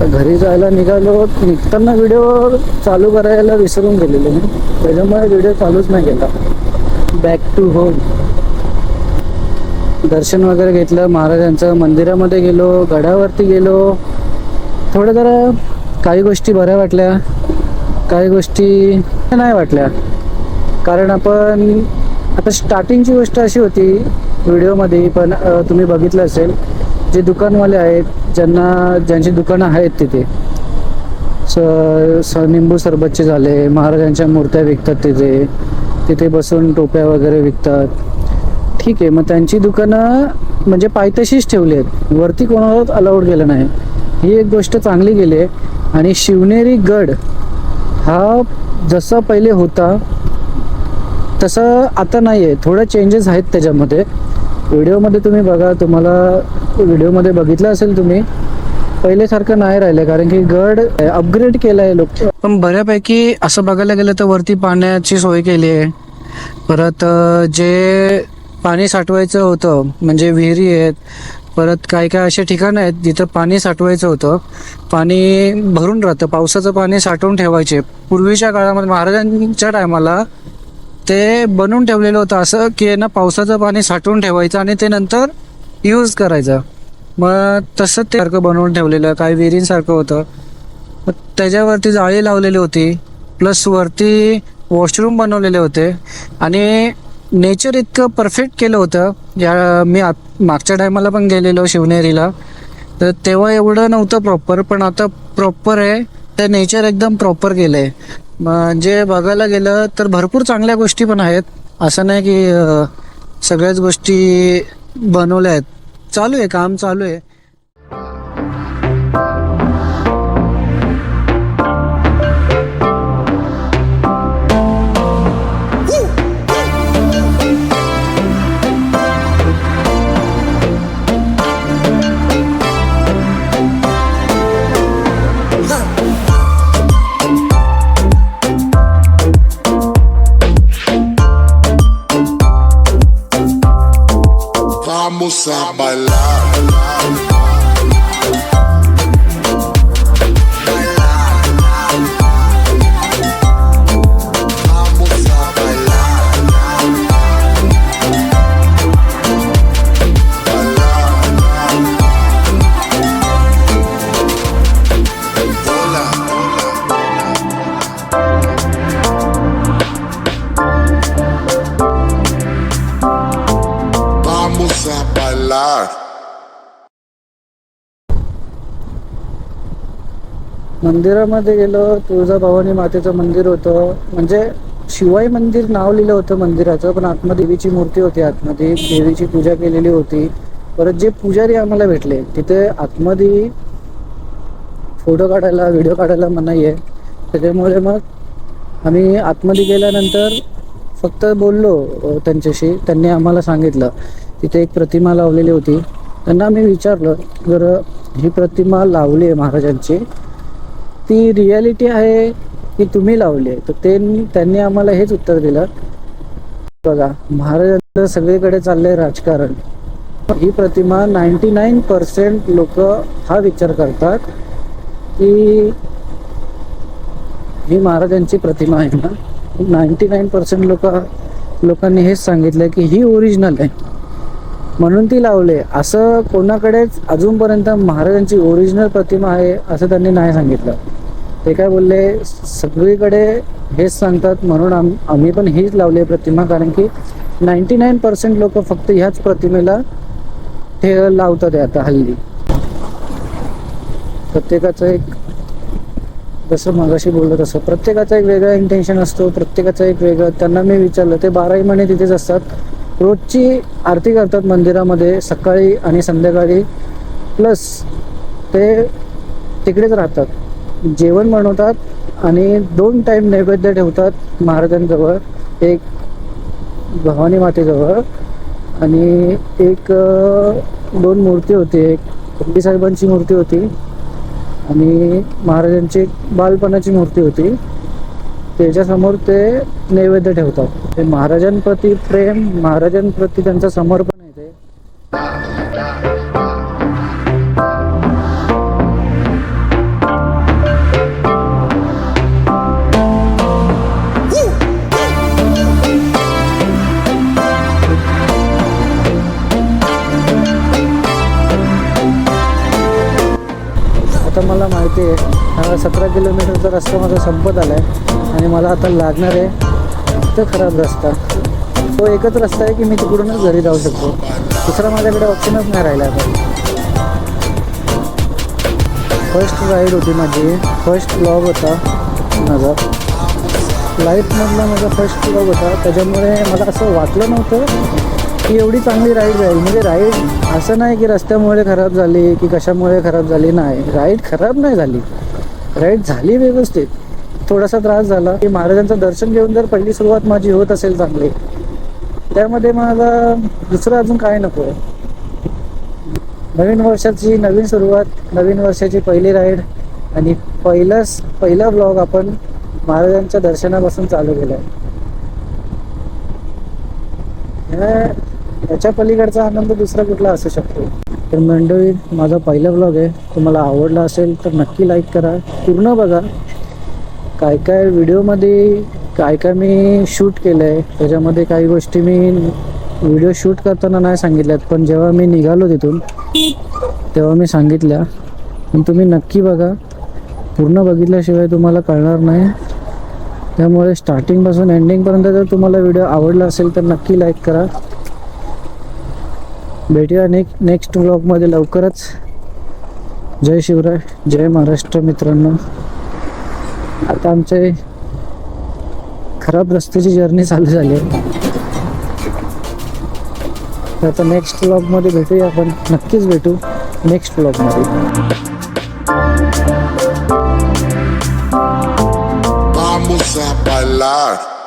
तर घरी जायला निघालो निघताना व्हिडिओ चालू करायला विसरून गेलेलो मी. त्याच्यामुळे व्हिडिओ चालूच नाही केला. बॅक टू होम दर्शन वगैरे घेतलं महाराजांचं मंदिरामध्ये गेलो गडावरती गेलो. थोडं जरा काही गोष्टी बऱ्या वाटल्या. काही गोष्टी नाही वाटल्या. कारण आपण आता स्टार्टिंगची गोष्ट अशी होती व्हिडिओमध्ये पण तुम्ही बघितलं असेल जे दुकानवाले आहेत ज्यांना ज्यांची दुकानं आहेत तिथे. स स निंबू सरबतचे झाले महाराजांच्या मूर्त्या विकतात तिथे. तिथे बसून टोप्या वगैरे विकतात. ठीक आहे मग त्यांची दुकानं म्हणजे पायथ्याशीच ठेवली आहेत. वरती कोणालाच अलाउड केलं नाही. ही एक गोष्ट चांगली गेली आहे. आणि शिवनेरी गड हा जसा पहिले होता तसं आता नाही आहे थोडं चेंजेस आहेत त्याच्यामध्ये. व्हिडिओमध्ये तुम्ही बघा तुम्हाला व्हिडिओमध्ये बघितलं असेल तुम्ही पहिल्यासारखं नाही राहिलं कारण की गड अपग्रेड केला आहे लोक पण बऱ्यापैकी असं बघायला गेलं तर वरती पाण्याची सोय केली आहे. परत जे पाणी साठवायचं होतं म्हणजे विहिरी आहेत परत काय काय असे ठिकाणं आहेत जिथं पाणी साठवायचं होतं. पाणी भरून राहतं पावसाचं पाणी साठवून ठेवायचे. पूर्वीच्या काळामध्ये महाराजांच्या टायमाला ते बनवून ठेवलेलं होतं असं की ना पावसाचं पाणी साठवून ठेवायचं आणि ते नंतर यूज करायचा. मग तसंच ते सारखं बनवून ठेवलेलं काही विहिरींसारखं होतं. मग त्याच्यावरती जाळी लावलेली होती. प्लस वरती वॉशरूम बनवलेले होते. आणि नेचर इतकं परफेक्ट केलं होतं. या मी आत मागच्या टायमाला पण गेलेलो शिवनेरीला. तर तेव्हा एवढं नव्हतं प्रॉपर पण आता प्रॉपर आहे. ते नेचर एकदम प्रॉपर केलं आहे म्हणजे बघायला गेलं तर भरपूर चांगल्या गोष्टी पण आहेत. असं नाही की सगळ्याच गोष्टी बनवल्या आहेत. चालू आहे काम चालू आहे. Vamos a bailar. मंदिरामध्ये गेलो तुळजाभवानी मातेचं मंदिर होतं. म्हणजे शिवाई मंदिर नाव लिहिलं होतं मंदिराचं पण आतमध्ये देवीची मूर्ती होती आतमध्ये. देवीची पूजा केलेली होती. परत जे पुजारी आम्हाला भेटले तिथे आतमध्ये फोटो काढायला व्हिडिओ काढायला मनाई आहे त्याच्यामुळे मग आम्ही आतमध्ये गेल्यानंतर फक्त बोललो त्यांच्याशी. त्यांनी आम्हाला सांगितलं तिथे एक प्रतिमा लावलेली होती. त्यांना आम्ही विचारलं जर ही प्रतिमा लावली आहे महाराजांची. ती रियालिटी आहे की तुम्ही लावली आहे. तर ते त्यांनी आम्हाला हेच उत्तर दिलं. बघा महाराजांचं सगळीकडे चाललंय राजकारण. ही प्रतिमा नाईन्टी नाईन पर्सेंट लोक हा विचार करतात की ही महाराजांची प्रतिमा आहे ना. नाईन्टी नाईन पर्सेंट लोक लोकांनी हेच सांगितलं की ही ओरिजिनल आहे. म्हणून ती लावले असं कोणाकडेच अजूनपर्यंत महाराजांची ओरिजिनल प्रतिमा आहे असं त्यांनी नाही सांगितलं. ते काय बोलले सगळीकडे हेच सांगतात म्हणून आम आम्ही पण हीच लावली आहे प्रतिमा कारण की नाईन्टी नाईन पर्सेंट लोक फक्त ह्याच प्रतिमेला हे लावतात आहे आता हल्ली. प्रत्येकाचं एक जसं मागाशी बोललो तसं प्रत्येकाचा एक वेगळा इंटेन्शन असतो प्रत्येकाचं एक वेगळा त्यांना मी विचारलं ते बाराही महिने तिथेच असतात. रोजची आरती करतात मंदिरामध्ये सकाळी आणि संध्याकाळी. प्लस ते तिकडेच राहतात. जेवण बनवतात आणि दोन टाईम नैवेद्य ठेवतात महाराजांजवळ एक भवानी मातेजवळ आणि एक दोन मूर्ती होती एक कुंडी साहेबांची मूर्ती होती आणि महाराजांची एक बालपणाची मूर्ती होती. त्याच्यासमोर ते नैवेद्य ठेवतात. ते महाराजांप्रती प्रेम महाराजांप्रती त्यांचं समर्पण आहे ते. ते सतरा किलोमीटरचा रस्ता माझा संपत आला आहे आणि मला आता लागणार आहे तर खराब रस्ता. तो एकच रस्ता आहे की मी तिकडूनच घरी जाऊ शकतो. दुसरा माझ्याकडे ऑप्शनच नाही राहिला आता. फर्स्ट राईड होती माझी. फर्स्ट ब्लॉग होता माझा. लाईफमधला माझा फर्स्ट ब्लॉग होता. त्याच्यामुळे मला असं वाटलं नव्हतं की एवढी चांगली राईड जाईल म्हणजे राईड असं नाही की रस्त्यामुळे खराब झाली की कशामुळे खराब झाली नाही. राईड खराब नाही झाली. राईड झाली व्यवस्थित. थोडासा त्रास झाला. की महाराजांचं दर्शन घेऊन जर पहिली सुरुवात माझी होत असेल चांगली त्यामध्ये मला दुसरं अजून काय नको. आहे नवीन वर्षाची नवीन सुरुवात नवीन वर्षाची पहिली राईड आणि पहिलाच पहिला ब्लॉग आपण महाराजांच्या दर्शनापासून चालू केला आहे याच्या पलीकडचा आनंद दुसरा कुठला असू शकतो? तर मंडळी माझा पहिला ब्लॉग आहे. तुम्हाला आवडला असेल तर नक्की लाईक करा. पूर्ण बघा. काय काय व्हिडिओमध्ये काय काय मी शूट केलं आहे त्याच्यामध्ये काही गोष्टी मी व्हिडिओ शूट करताना नाही सांगितल्यात पण जेव्हा मी निघालो तिथून तेव्हा मी सांगितल्या. पण तुम्ही नक्की बघा. पूर्ण बघितल्याशिवाय तुम्हाला कळणार नाही. त्यामुळे स्टार्टिंगपासून एंडिंगपर्यंत जर तुम्हाला व्हिडिओ आवडला असेल तर नक्की लाईक करा. भेटूया नेक्स्ट नेक्स्ट ब्लॉगमध्ये लवकरच. जय शिवराय जय महाराष्ट्र मित्रांनो. आता आमचे खराब रस्त्याची जर्नी चालू झाली आहे. तर आता नेक्स्ट ब्लॉगमध्ये भेटूया आपण. नक्कीच भेटू. नेक्स्ट ब्लॉगमध्ये a bailar.